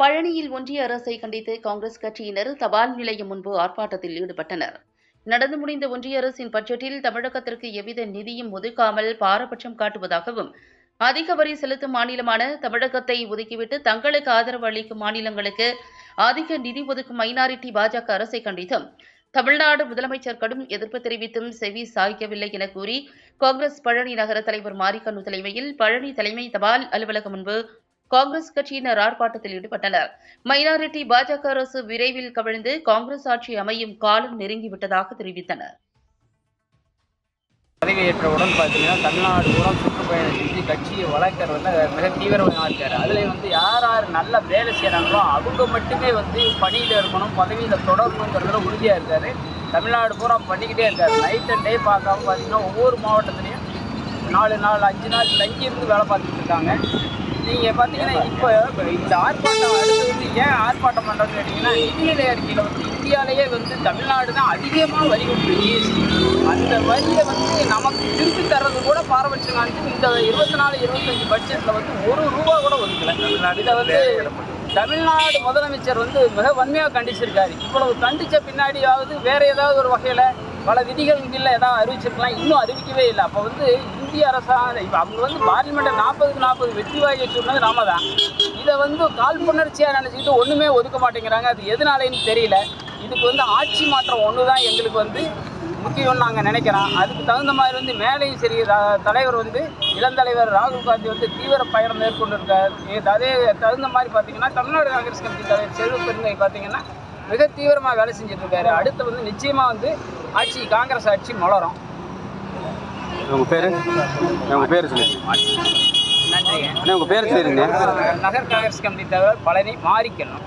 பழனியில் ஒன்றிய அரசை கண்டித்து காங்கிரஸ் கட்சியினர் தபால் நிலையம் முன்பு ஆர்ப்பாட்டத்தில் ஈடுபட்டனர். நடந்து முடிந்த ஒன்றிய அரசின் பட்ஜெட்டில் தமிழகத்திற்கு எவ்வித நிதியும் ஒதுக்காமல் பாரபட்சம் காட்டுவதாகவும் அதிக வரி செலுத்தும் மாநிலமான தமிழகத்தை ஒதுக்கிவிட்டு தங்களுக்கு ஆதரவு அளிக்கும் மாநிலங்களுக்கு அதிக நிதி ஒதுக்கும் மைனாரிட்டி பாஜக அரசை கண்டித்தும் தமிழ்நாடு முதலமைச்சர் கடும் எதிர்ப்பு தெரிவித்தும் செவி சாய்க்கவில்லை என கூறி காங்கிரஸ் பழனி நகர தலைவர் மாரிக்கண்ணு தலைமையில் பழனி தலைமை தபால் அலுவலகம் முன்பு காங்கிரஸ் கட்சியினர் ஆர்ப்பாட்டத்தில் ஈடுபட்டனர். மைனாரிட்டி பாஜக அரசு விரைவில் கவிழ்ந்து காங்கிரஸ் ஆட்சி அமையும் காலம் நெருங்கிவிட்டதாக தெரிவித்தனர். பதவியேற்றவுடன் பார்த்தீங்கன்னா தமிழ்நாடு பூரா சுற்றுப்பயணம் செஞ்சு கட்சியை வளர்க்கறதுல மிக தீவிரமாக இருக்கார் அதில் வந்து யார் யார் நல்ல வேலை செய்கிறாங்களோ அவங்க மட்டுமே வந்து பணியில் இருக்கணும் பதவியில் தொடரணுங்கிறதுல உறுதியாக இருக்கார். தமிழ்நாடு பூரா பண்ணிக்கிட்டே இருக்கார். நைட் அண்ட் டே பார்க்காம பார்த்தீங்கன்னா ஒவ்வொரு மாவட்டத்துலேயும் நாலு நாள் அஞ்சு நாள் தங்கி இருந்து வேலை பார்த்துட்டு இருக்காங்க. நீங்கள் பார்த்தீங்கன்னா இப்போ இந்த ஆர்ப்பாட்டம் அடுத்து வந்து ஏன் ஆர்ப்பாட்டம் பண்ணுறதுன்னு கேட்டிங்கன்னா நிதிநிலை அறிக்கையில் வந்து இந்தியாவிலேயே வந்து தமிழ்நாடு தான் அதிகமாக வரி கொடுக்குது ஜிஎஸ்டி அந்த வரியை வந்து நமக்கு திருப்பி தர்றது கூட பாரபட்சம் இந்த இருபத்தி நாலு இருபத்தஞ்சு பட்ஜெட்டில் வந்து ஒரு ரூபா கூட ஒதுக்கல இதை வந்து தமிழ்நாடு முதலமைச்சர் வந்து மிக வன்மையாக கண்டிச்சிருக்காரு. இவ்வளவு கண்டித்த பின்னாடியாவது வேறு ஏதாவது ஒரு வகையில் பல விதிகள் கீழே எதாவது அறிவிச்சிருக்கலாம். இன்னும் அறிவிக்கவே இல்லை. அப்போ வந்து இந்திய அரசாங்க இப்போ அவங்க வந்து பார்லிமெண்ட்டை நாற்பதுக்கு நாற்பது வெற்றி வாங்கி சொன்னது நாம தான். இதை வந்து காழ்ப்புணர்ச்சியாக நினச்சிக்கிட்டு ஒன்றுமே ஒதுக்க மாட்டேங்கிறாங்க. அது எதனாலேன்னு தெரியல. இதுக்கு வந்து ஆட்சி மாற்றம் ஒன்று தான் எங்களுக்கு வந்து முக்கியம்னு நாங்கள் நினைக்கிறோம். அதுக்கு தகுந்த மாதிரி வந்து மேலேயும் சரி தலைவர் வந்து இளந்தலைவர் ராகுல் காந்தி வந்து தீவிர பயணம் மேற்கொண்டிருக்கார். அதே தகுந்த மாதிரி பார்த்தீங்கன்னா தமிழ்நாடு காங்கிரஸ் கமிட்டி தலைவர் செல்வ பெருந்தை பார்த்தீங்கன்னா மிக தீவிரமாக வேலை செஞ்சுட்டு இருக்காரு அடுத்து வந்து நிச்சயமாக வந்து ஆட்சி காங்கிரஸ் ஆட்சி மலரும். உங்க பேரு? உங்க பேரு சொல்லி. நன்றிங்க. அண்ணா உங்க பேரு சொல்லிருங்க. நகர் காங்கிரஸ் கமிட்டி தலைவர் பழனி மாறிக்கணும்